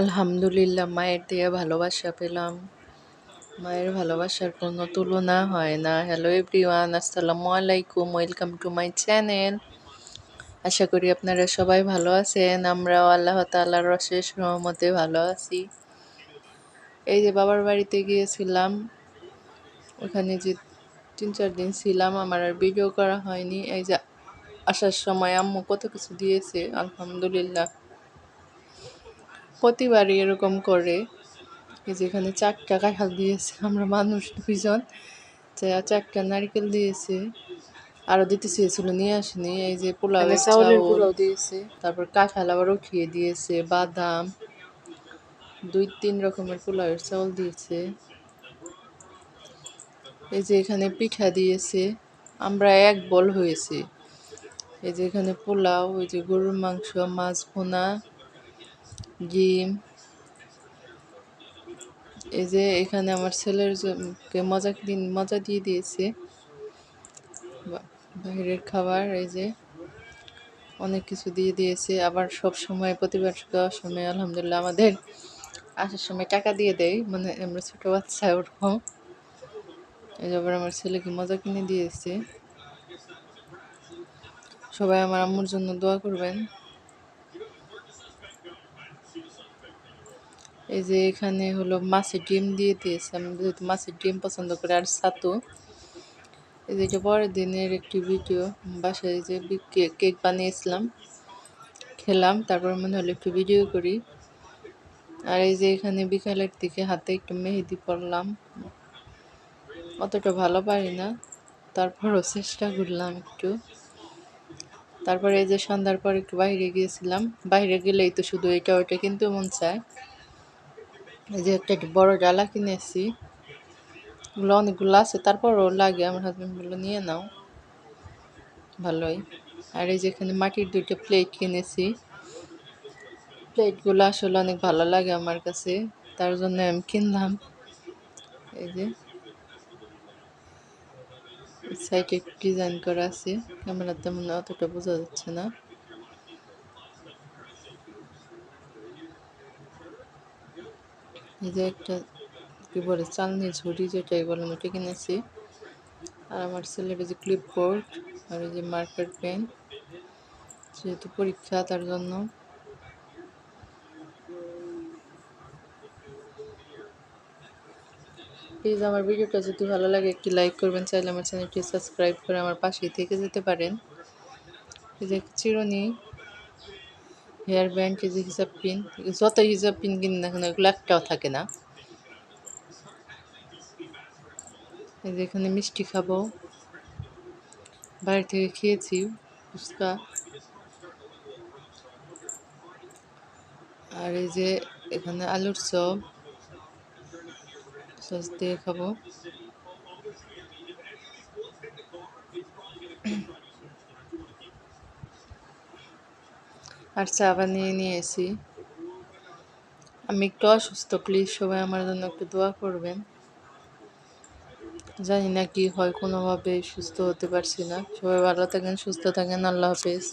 আলহামদুলিল্লাহ, মায়ের দিয়ে ভালোবাসা পেলাম। মায়ের ভালোবাসার কোনো তুলনা হয় না। হ্যালো এভরিওয়ান আসসালামু আলাইকুম ওয়েলকাম টু মাই চ্যানেল আশা করি আপনারা সবাই ভালো আছেন, আমরাও আল্লাহ তাআলার অশেষ রহমতে ভালো আছি। এই যে বাবার বাড়িতে গিয়েছিলাম, ওখানে যে তিন চার দিন ছিলাম, আমার আর ভিডিও করা হয়নি। এই যে আসার সময় আম্মু কত কিছু দিয়েছে, আলহামদুলিল্লাহ। প্রতিবারই এরকম করে। এই যেখানে চারটা কাঁঠাল দিয়েছে আমরা মানুষ দুইজন। চারটা নারকেল দিয়েছে। আরও দিতে চেয়েছিল নিয়ে আসেনি। এই যে পোলাও চাউলের পোলাও দিয়েছে। তারপর কাঁঠাল আবার উঠিয়ে দিয়েছে বাদাম। দুই তিন রকমের পোলাওয়ের চাউল দিয়েছে। এই যে এখানে পিঠা দিয়েছে। আমরা এক বল হয়েছে। এই যে এখানে পোলাও ওই যে গরুর মাংস মাছ ভোনা। ডিম এই যে এখানে আমার ছেলের মজা দিন, মজা দিয়ে দিয়েছে। বাইরের খাবার, এই যে অনেক কিছু দিয়ে দিয়েছে। আবার সব সময় প্রতিবার সময় আলহামদুলিল্লাহ আমাদের আসার সময় টাকা দিয়ে দেয়। মানে আমরা ছোটো বাচ্চা, ওরকম। এই আবার আমার ছেলেকে মজা কিনে দিয়েছে। সবাই আমার আম্মুর জন্য দোয়া করবেন। এই যে এখানে হলো মাছের ডিম দিয়ে দিয়েছে। আমি যেহেতু মাছের ডিম পছন্দ করি, আর ছাতু। এই যে এটা পরের দিনের একটি ভিডিও। বাসায় যে কেক বানিয়েছিলাম, খেলাম, তারপর মনে হলো একটু ভিডিও করি। আর এই যে এখানে বিকালের দিকে হাতে একটু মেহেদি পরলাম। অতটা ভালো পারি না, তারপরও চেষ্টা করলাম একটু। তারপরে এই যে সন্ধ্যার পর একটু বাইরে গিয়েছিলাম। বাইরে গেলেই তো শুধু এটা ওইটা কিন্তু মন চায়। এই যে একটা বড় ডালা কিনেছি এগুলো অনেকগুলো আছে, তারপরও লাগে, আমার হাজব্যান্ড বলল, নিয়ে নাও। ভালোই। আর এই যে এখানে মাটির দুইটা প্লেট কিনেছি প্লেটগুলো আসলে অনেক ভালো লাগে আমার কাছে, তার জন্য আমি কিনলাম। এই যে। সাইডে ডিজাইন করা আছে, ক্যামেরার তেমন অতটা বোঝা যাচ্ছে না। এই যে একটা, কি বলে চালনি ঝুড়ি যেটাই বলেন ওটা কিনেছি। আর আমার ছেলের যে ক্লিপ ক্লিপবোর্ড আর এই যে মার্কার পেন যেহেতু পরীক্ষা তার জন্য। প্লিজ আমার ভিডিওটা যদি ভালো লাগে একটি লাইক করবেন, চাইলে আমার চ্যানেলটি সাবস্ক্রাইব করে আমার পাশেই থেকে যেতে পারেন। এই যে চিরুনি হেয়ার ব্যান্ড যে হিসাব পিন, যত হিসাব পিন কিনি না কেন, এগুলো একটাও থাকে না। এই যে এখানে মিষ্টি খাব। বাইরে থেকে খেয়েছি ফুচকা। আর এই যে এখানে আলুর চপ, সস দিয়ে খাব। আর চা বানিয়ে নিয়েছি। আমি একটু অসুস্থ প্লিজ সবাই আমার জন্য একটু দোয়া করবেন। জানি না কি হয়, কোনোভাবে সুস্থ হতে পারছি না। সবাই ভালো থাকেন, সুস্থ থাকেন, আল্লাহ হাফেজ।